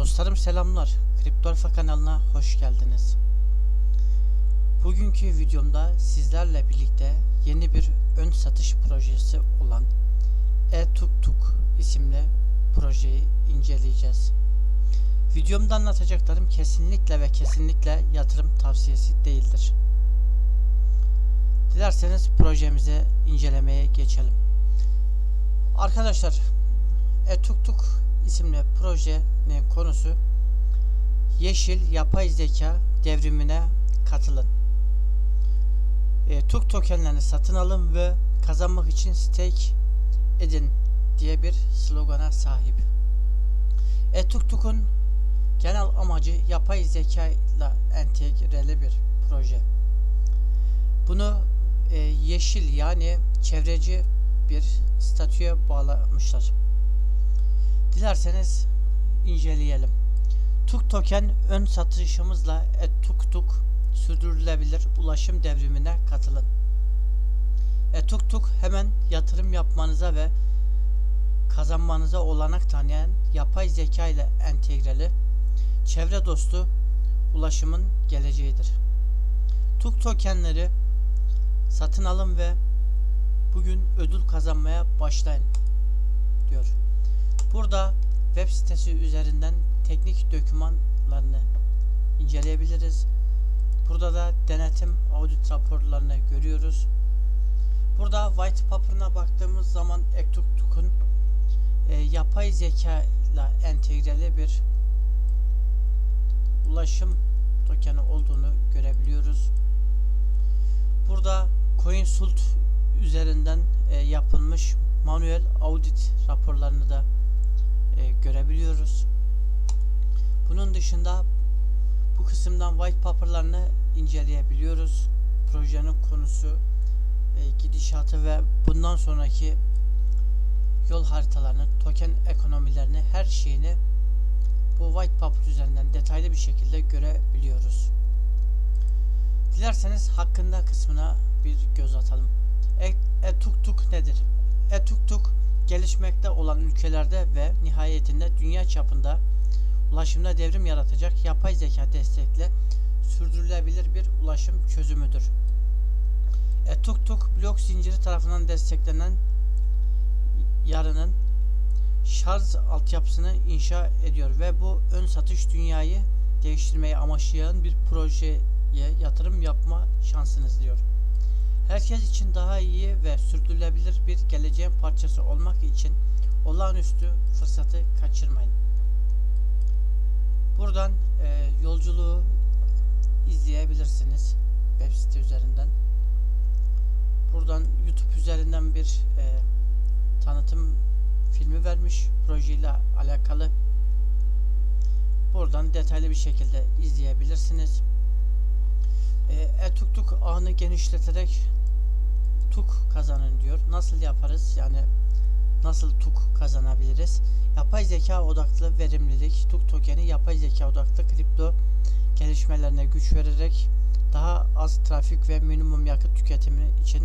Dostlarım selamlar. Kriptolfa kanalına hoş geldiniz. Bugünkü videomda sizlerle birlikte yeni bir ön satış projesi olan e-Tuk isimli projeyi inceleyeceğiz. Videomda anlatacaklarım kesinlikle ve kesinlikle yatırım tavsiyesi değildir. Dilerseniz projemize incelemeye geçelim. Arkadaşlar e-Tuk isimli projenin konusu Yeşil Yapay Zeka devrimine katılın. E, TUK tokenlerini satın alın ve kazanmak için stake edin diye bir slogana sahip. E, TUK genel amacı yapay zeka ile entegreli bir proje. Bunu e, yeşil yani çevreci bir statüye bağlamışlar. Dilerseniz inceleyelim. Tuk token ön satışımızla etuk tuk sürdürülebilir ulaşım devrimine katılın. Etuk tuk hemen yatırım yapmanıza ve kazanmanıza olanak tanıyan yapay zeka ile entegreli çevre dostu ulaşımın geleceğidir. Tuk tokenleri satın alın ve bugün ödül kazanmaya başlayın diyor. Burada web sitesi üzerinden teknik dokümanlarını inceleyebiliriz. Burada da denetim audit raporlarını görüyoruz. Burada white paper'ına baktığımız zaman Ektuktuk'un e, yapay zeka ile entegreli bir ulaşım tokeni olduğunu görebiliyoruz. Burada CoinSult üzerinden e, yapılmış manuel audit raporlarını da e, görebiliyoruz. Bunun dışında bu kısımdan white paper'larını inceleyebiliyoruz. Projenin konusu, e, gidişatı ve bundan sonraki yol haritalarını, token ekonomilerini, her şeyini bu white paper üzerinden detaylı bir şekilde görebiliyoruz. Dilerseniz hakkında kısmına bir göz atalım. Gelişmekte olan ülkelerde ve nihayetinde dünya çapında ulaşımda devrim yaratacak yapay zeka destekli sürdürülebilir bir ulaşım çözümüdür. E-Tuk blok zinciri tarafından desteklenen yarının şarj altyapısını inşa ediyor ve bu ön satış dünyayı değiştirmeyi amaçlayan bir projeye yatırım yapma şansınız diyor. Herkes için daha iyi ve sürdürülebilir bir geleceğin parçası olmak için olağanüstü fırsatı kaçırmayın. Buradan e, yolculuğu izleyebilirsiniz web site üzerinden. Buradan YouTube üzerinden bir e, tanıtım filmi vermiş projeyle alakalı. Buradan detaylı bir şekilde izleyebilirsiniz. E, e-Tuk ağını genişleterek tuk kazanın diyor. Nasıl yaparız? Yani nasıl tuk kazanabiliriz? Yapay zeka odaklı verimlilik tuk tokeni yapay zeka odaklı kripto gelişmelerine güç vererek daha az trafik ve minimum yakıt tüketimi için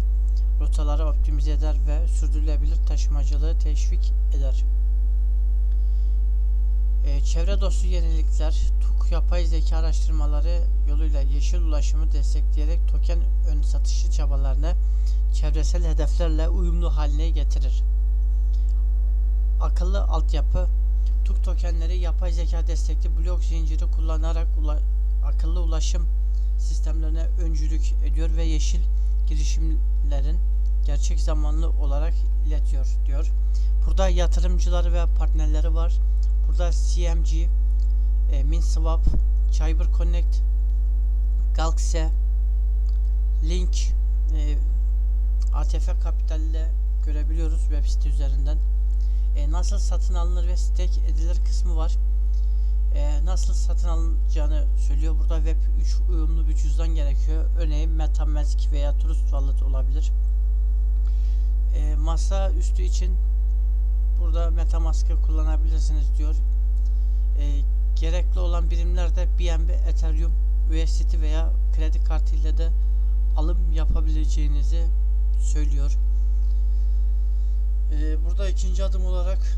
rotaları optimize eder ve sürdürülebilir taşımacılığı teşvik eder. Ee, çevre dostu yenilikler, TUK yapay zeka araştırmaları yoluyla yeşil ulaşımı destekleyerek token ön satışı çabalarını çevresel hedeflerle uyumlu haline getirir. Akıllı altyapı TUK tokenleri yapay zeka destekli blok zinciri kullanarak ula akıllı ulaşım sistemlerine öncülük ediyor ve yeşil girişimlerin gerçek zamanlı olarak iletiyor diyor. Burada yatırımcıları ve partnerleri var. Burada CMG, e, MinSwap, Cyber Connect, Galaxy, Link, e, ATF Kapital ile görebiliyoruz web site üzerinden. E, nasıl satın alınır ve stake edilir kısmı var. E, nasıl satın alınacağını söylüyor. Burada Web 3 uyumlu bir cüzdan gerekiyor. Örneğin MetaMask veya Trust Wallet olabilir. E, masa üstü için burada MetaMask'ı kullanabilirsiniz diyor. E, gerekli olan birimlerde BNB, Ethereum, USDT veya kredi kartı ile de alım yapabileceğinizi söylüyor. Ee, burada ikinci adım olarak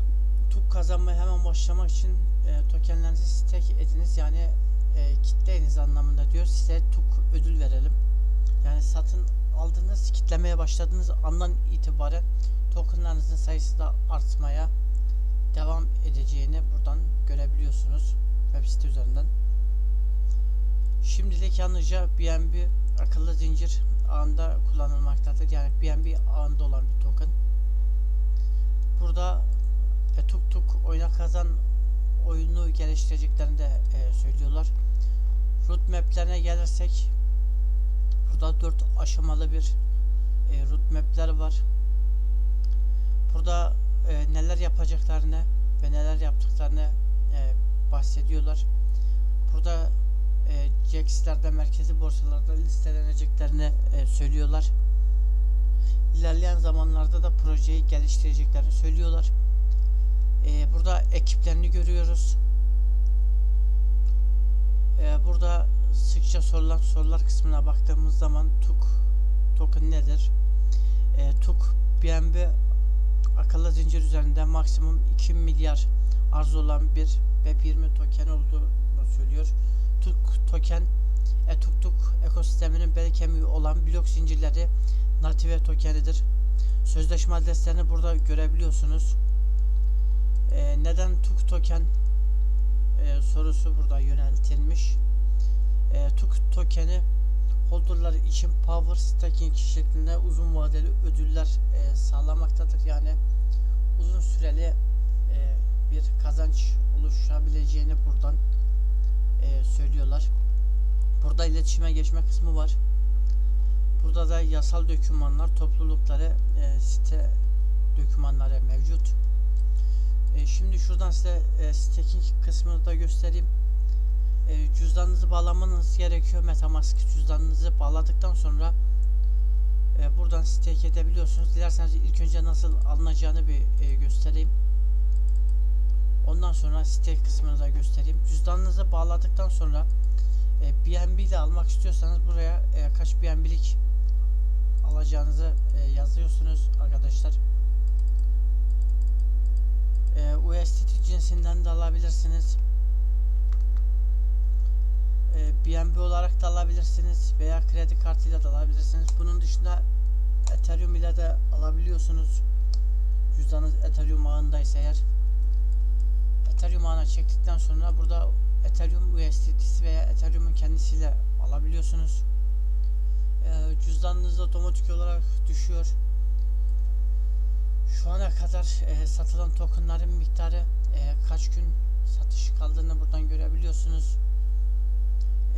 TUK kazanmaya hemen başlamak için e, tokenlerinizi stake ediniz yani e, kitleyiniz anlamında diyor. Size TUK ödül verelim. Yani satın aldığınız kitlemeye başladığınız andan itibaren tokenlarınızın sayısı da artmaya devam edeceğini buradan görebiliyorsunuz web site üzerinden. Şimdilik yalnızca BNB akıllı zincir ağında kullanılmaktadır. Yani BNB ağında olan bir token. Burada e, tuk tuk oyuna kazan oyunu geliştireceklerini de e, söylüyorlar. Roadmap'lerine gelirsek burada dört aşamalı bir e, roadmap'ler var. Burada e, neler yapacaklarını ve neler yaptıklarını e, bahsediyorlar. Burada e, JAX'lerde merkezi borsalarda listeleneceklerini e, söylüyorlar. İlerleyen zamanlarda da projeyi geliştireceklerini söylüyorlar. E, burada ekiplerini görüyoruz. E, burada sıkça sorulan sorular kısmına baktığımız zaman TUK token nedir? E, TUK BNB akıllı zincir üzerinde maksimum 2 milyar arz olan bir Web20 token olduğunu söylüyor. TUK token e, TUK TUK ekosisteminin bel kemiği olan blok zincirleri native tokenidir. Sözleşme adreslerini burada görebiliyorsunuz. E, neden TUK token e, sorusu burada yöneltilmiş. E, TUK tokeni holderlar için power staking şeklinde uzun vadeli ödüller e, sağlamaktadır. Yani uzun süreli e, bir kazanç oluşabileceğini buradan e, söylüyorlar. Burada iletişime geçme kısmı var. Burada da yasal dokümanlar, toplulukları, e, site dokümanları mevcut. E, şimdi şuradan size e, staking kısmını da göstereyim. E, cüzdanınızı bağlamanız gerekiyor. Metamask cüzdanınızı bağladıktan sonra e, buradan stake edebiliyorsunuz. Dilerseniz ilk önce nasıl alınacağını bir e, göstereyim. Ondan sonra stake kısmını da göstereyim. Cüzdanınızı bağladıktan sonra e, BNB ile almak istiyorsanız buraya e, kaç BNB'lik alacağınızı e, yazıyorsunuz arkadaşlar. E, USDT cinsinden de alabilirsiniz. E, BNB olarak da alabilirsiniz veya kredi kartıyla da alabilirsiniz. Bunun dışında Ethereum ile de alabiliyorsunuz. Cüzdanınız Ethereum ağındaysa eğer. Ethereum ağına çektikten sonra burada Ethereum USDT'si veya Ethereum'un kendisiyle alabiliyorsunuz. Ee, cüzdanınız otomatik olarak düşüyor. Şu ana kadar e, satılan tokenların miktarı e, kaç gün satış kaldığını buradan görebiliyorsunuz.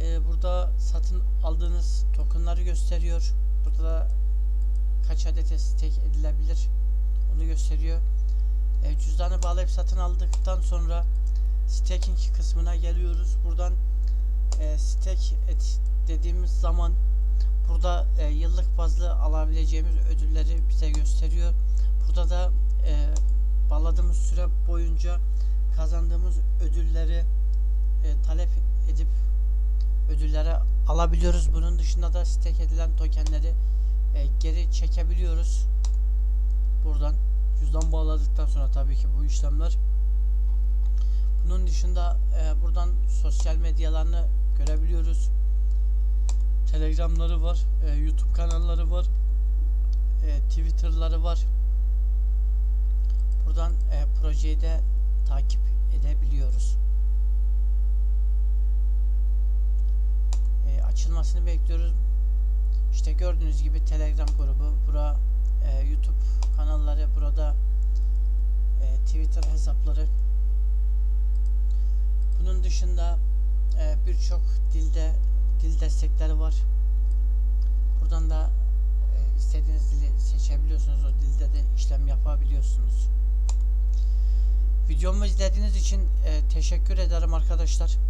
E, burada satın aldığınız tokenları gösteriyor. Burada da kaç adet stake edilebilir onu gösteriyor. E, cüzdanı bağlayıp satın aldıktan sonra staking kısmına geliyoruz. Buradan e, stake et dediğimiz zaman burada e, yıllık bazlı alabileceğimiz ödülleri bize gösteriyor. Burada da e, bağladığımız süre boyunca kazandığımız ödülleri e, talep edip ödülleri alabiliyoruz. Bunun dışında da stake edilen tokenleri e, geri çekebiliyoruz. Buradan cüzdan bağladıktan sonra tabii ki bu işlemler. Bunun dışında e, buradan sosyal medyalarını görebiliyoruz. Telegramları var, e, YouTube kanalları var, e, Twitter'ları var. Buradan e, projeyi de takip edebiliyoruz. E, açılmasını bekliyoruz. İşte gördüğünüz gibi Telegram grubu, bura e, YouTube kanalları, burada e, Twitter hesapları. Bunun dışında e, birçok dilde dil destekleri var. Buradan da e, istediğiniz dili seçebiliyorsunuz. O dilde de işlem yapabiliyorsunuz. Videomu izlediğiniz için e, teşekkür ederim arkadaşlar.